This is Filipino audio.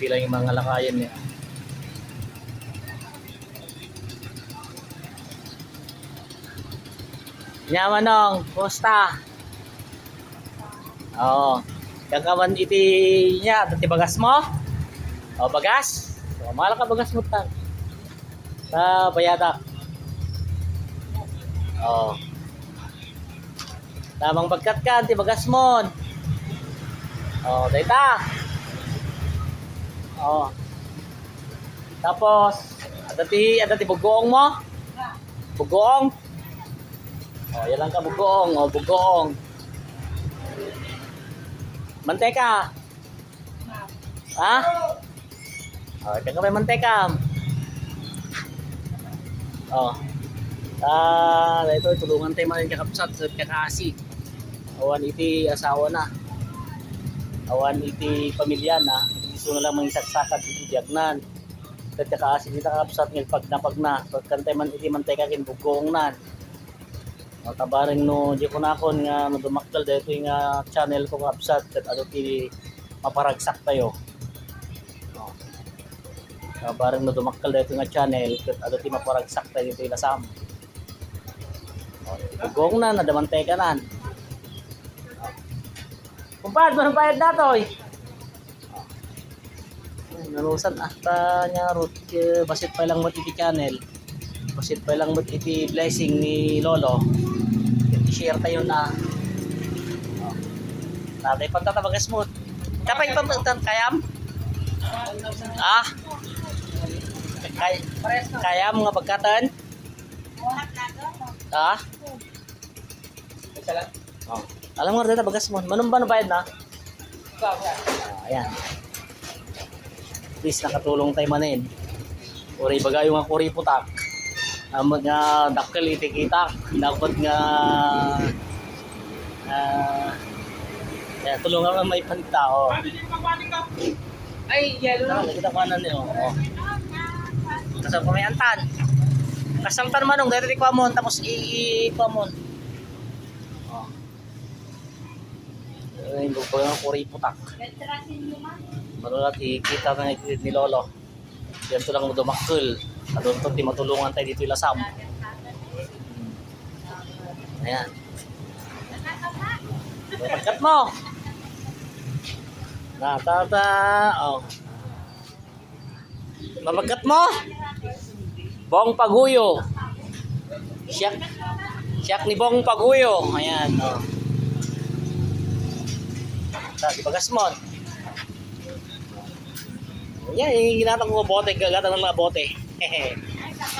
pila yung mga lakayan niya. Nya manong, kumusta? Oo. Yang kaman iti nya, dati bagas mo? O bagas? O, mahal ka bagas mo tan. Sa bayada. Oo. Tamang bagkat ka, ti bagas mo. Oh, data. Oh. Tapos, adati adati bugoong mo? Bugoong? Oh, yan lang ka bugoong, oh, bugoong. Manteka. Ha? Oh, ito ka may manteka. Oh. Ah, ito tulungan tayo man kakapsat sa kakasi. Awan iti asawa na awan iti pamilya na gusto na lang mga saksakat iti diagnan kat kaasi kita kapsat ngil pag napag na. Pagkantay man iti mantay ka kin bugong nan o tabaring no di ko nakon nga no dumaktal dito nga channel ko kapsat kat ano ti maparagsak tayo. O tabaring no dumaktal dito nga channel kat ano ti maparagsak tayo dito ilasam o bugong nan nadamantay ka nan Kumpad, manong bayad na to eh. Narusan ata niya root eh, basit pa lang mo iti channel. Basit pa lang mo iti blessing ni Lolo. I-share tayo na. Oh. Tatay pagtatabagas mo. Kapay pa tan kayam? Ah. Kay kayam nga pagkatan? Ah. Oh. Alam mo rin bagas mo. Manong ba na bayad na? Ah, ayan. Please nakatulong tayo manin. Uri bagay yung kuri putak. Amot nga dakkel itikitak. Dapat nga ah uh, tulungan ka may panitao. Ay, yellow Tama, kita ano niyo. Oh. Kasam ko may antan. Kasamtan manong dahil ko amon tapos i ko amon. Oh. Ay, buko yung kuri putak. Manulat ikita na ni ni Lolo. Yan to lang dumakul. Adon to di matulungan tayo dito ilasam. Hmm. Ayan. Pagkat mo. Natata. Oh. Mabagat mo. Bong Paguyo. Siyak. Siyak ni Bong Paguyo. Ayan. Oh. Sa, di bagas mo. Yan, yung ginatang ko bote, gagata ng mga bote. Hehe.